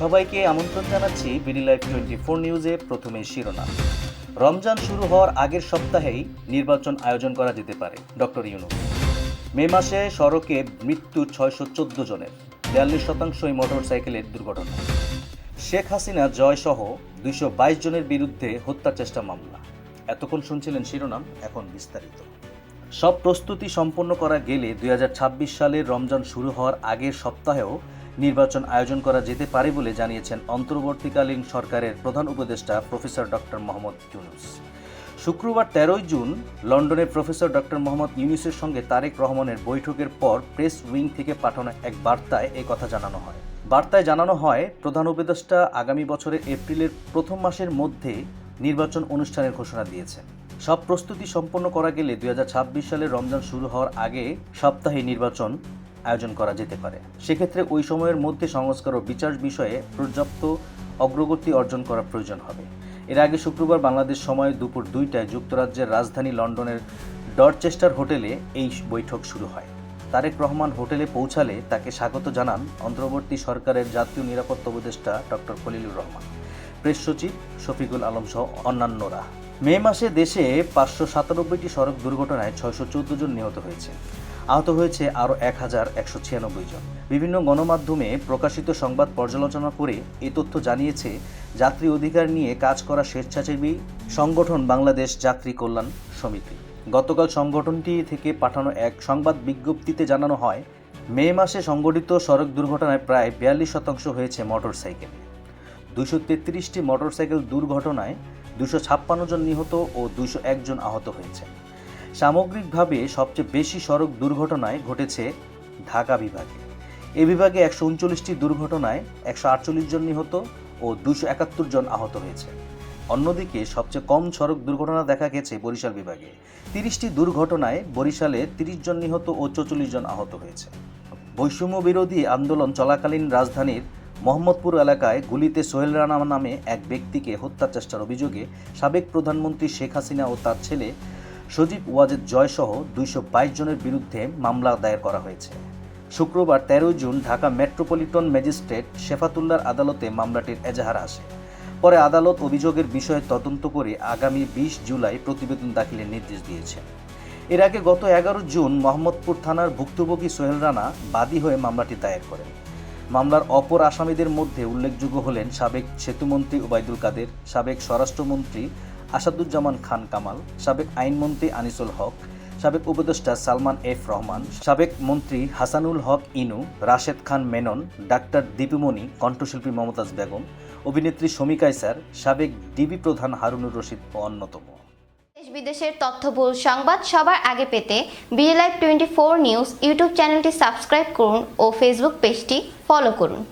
সবাইকে আমন্ত্রণ জানাচ্ছি বিডি লাইভ টোয়েন্টি ফোর নিউজে প্রথমে শিরোনাম। রমজান শুরু হওয়ার আগের সপ্তাহেই নির্বাচন আয়োজন করা যেতে পারে, ডক্টর ইউনুস মে মাসে সড়কে মৃত্যু ছয়শো চোদ্দ জনের, বিয়াল্লিশ শতাংশই মোটরসাইকেলের দুর্ঘটনা। শেখ হাসিনা জয়সহ দুইশো বাইশ জনের বিরুদ্ধে হত্যা চেষ্টা মামলা। এতক্ষণ শুনছিলেন শিরোনাম, এখন বিস্তারিত। সব প্রস্তুতি সম্পন্ন করা গেলে দুই সালের রমজান শুরু হওয়ার আগের সপ্তাহেও নির্বাচন আয়োজন করা যেতে পারে বলে জানিয়েছেন অন্তর্বর্তীকালীন সরকারের প্রধান উপদেষ্টা প্রফেসর ডক্টর মোহাম্মদ ইউনুস। শুক্রবার তেরোই জুন লন্ডনের প্রফেসর ডক্টর মোহাম্মদ ইউনুসের সঙ্গে তারেক রহমানের বৈঠকের পর প্রেস উইং থেকে পাঠানো এক বার্তায় এই কথা জানানো হয়। বার্তায় জানানো হয়, প্রধান উপদেষ্টা আগামী বছরের এপ্রিলের প্রথম মাসের মধ্যে নির্বাচন অনুষ্ঠানের ঘোষণা দিয়েছেন। সব প্রস্তুতি সম্পন্ন করা গেলে দুই সালের রমজান শুরু হওয়ার আগে সপ্তাহে নির্বাচন আয়োজন করা যেতে পারে। সেক্ষেত্রে ওই সময়ের মধ্যে সংস্কার ও বিচার বিষয়ে পর্যাপ্ত অগ্রগতি অর্জন করা প্রয়োজন হবে। এর আগে শুক্রবার বাংলাদেশ সময় দুপুর দুইটায় যুক্তরাজ্যের রাজধানী লন্ডনের ডরচেস্টার হোটেলে এই বৈঠক শুরু হয়। তারেক রহমান হোটেলে পৌঁছালে তাকে স্বাগত জানান অন্তর্বর্তী সরকারের জাতীয় নিরাপত্তা উপদেষ্টা ডক্টর খলিলুর রহমান। প্রেস সচিব শফিকুল আলম সহ অন্যান্যরা। মে মাসে দেশে পাঁচশো সাতানব্বইটি সড়ক দুর্ঘটনায় ছয়শো চোদ্দ জন নিহত হয়েছে। আহত হয়েছে আরও এক হাজার একশো ছিয়ানব্বই জন। বিভিন্ন গণমাধ্যমে প্রকাশিত সংবাদ পর্যালোচনা করে এ তথ্য জানিয়েছে, যাত্রী অধিকার নিয়ে কাজ করা স্বেচ্ছাসেবী সংগঠন বাংলাদেশ যাত্রী কল্যাণ সমিতি। গতকাল সংগঠনটি থেকে পাঠানো এক সংবাদ বিজ্ঞপ্তিতে জানানো হয়, মে মাসে সংঘটিত সড়ক দুর্ঘটনায় প্রায় বিয়াল্লিশ শতাংশ হয়েছে মোটরসাইকেল। দুশো তেত্রিশটি মোটরসাইকেল দুর্ঘটনায় দুশো ছাপ্পান্ন জন নিহত ও দুশো একজন আহত হয়েছে। সামগ্রিকভাবে সবচেয়ে বেশি সড়ক দুর্ঘটনায় ঘটেছে ঢাকা বিভাগে। এ বিভাগে একশো উনচল্লিশটি দুর্ঘটনায় একশো আটচল্লিশ জন নিহত ও দুশো একাত্তর জন আহত হয়েছে। অন্যদিকে সবচেয়ে কম সড়ক দুর্ঘটনা দেখা গেছে বরিশাল বিভাগে। তিরিশটি দুর্ঘটনায় বরিশালে তিরিশ জন নিহত ও চৌচল্লিশ জন আহত হয়েছে। বৈষম্য বিরোধী আন্দোলন চলাকালীন রাজধানীর মোহাম্মদপুর এলাকায় গুলিতে সোহেল রানা নামে এক ব্যক্তিকে হত্যার চেষ্টার অভিযোগে সাবেক প্রধানমন্ত্রী শেখ হাসিনা ও তার ছেলে সজীব ওয়াজেদ জয়সহ দুইশো বাইশ জনের বিরুদ্ধে মামলা দায়ের করা হয়েছে। শুক্রবার তেরোই জুন ঢাকা মেট্রোপলিটন ম্যাজিস্ট্রেট শেফাতুল্লার আদালতে মামলাটির এজাহার আসে। পরে আদালত অভিযোগের বিষয়ে তদন্ত করে আগামী বিশ জুলাই প্রতিবেদন দাখিলের নির্দেশ দিয়েছে। এর আগে গত এগারো জুন মোহাম্মদপুর থানার ভুক্তভোগী সোহেল রানা বাদী হয়ে মামলাটি দায়ের করেন। মামলার অপর আসামিদের মধ্যে উল্লেখযোগ্য হলেন সাবেক সেতুমন্ত্রী ওবায়দুল কাদের, সাবেক স্বরাষ্ট্রমন্ত্রী আসাদুজ্জামান খান কামাল, সাবেক আইনমন্ত্রী আনিসুল হক, সাবেক উপদেষ্টা সালমান এফ রহমান, সাবেক মন্ত্রী হাসানুল হক ইনু, রাশেদ খান মেনন, ডাক্তার দীপুমণি, কণ্ঠশিল্পী মমতাজ বেগম, অভিনেত্রী শমিকা ইসার সাবেক ডিবি প্রধান হারুনুর রশিদ ও অন্যতম। দেশ বিদেশের তথ্যবহুল সংবাদ সবার আগে পেতে BD live twenty four news YouTube চ্যানেলটি সাবস্ক্রাইব করুন ও ফেসবুক পেজটি ফলো করুন।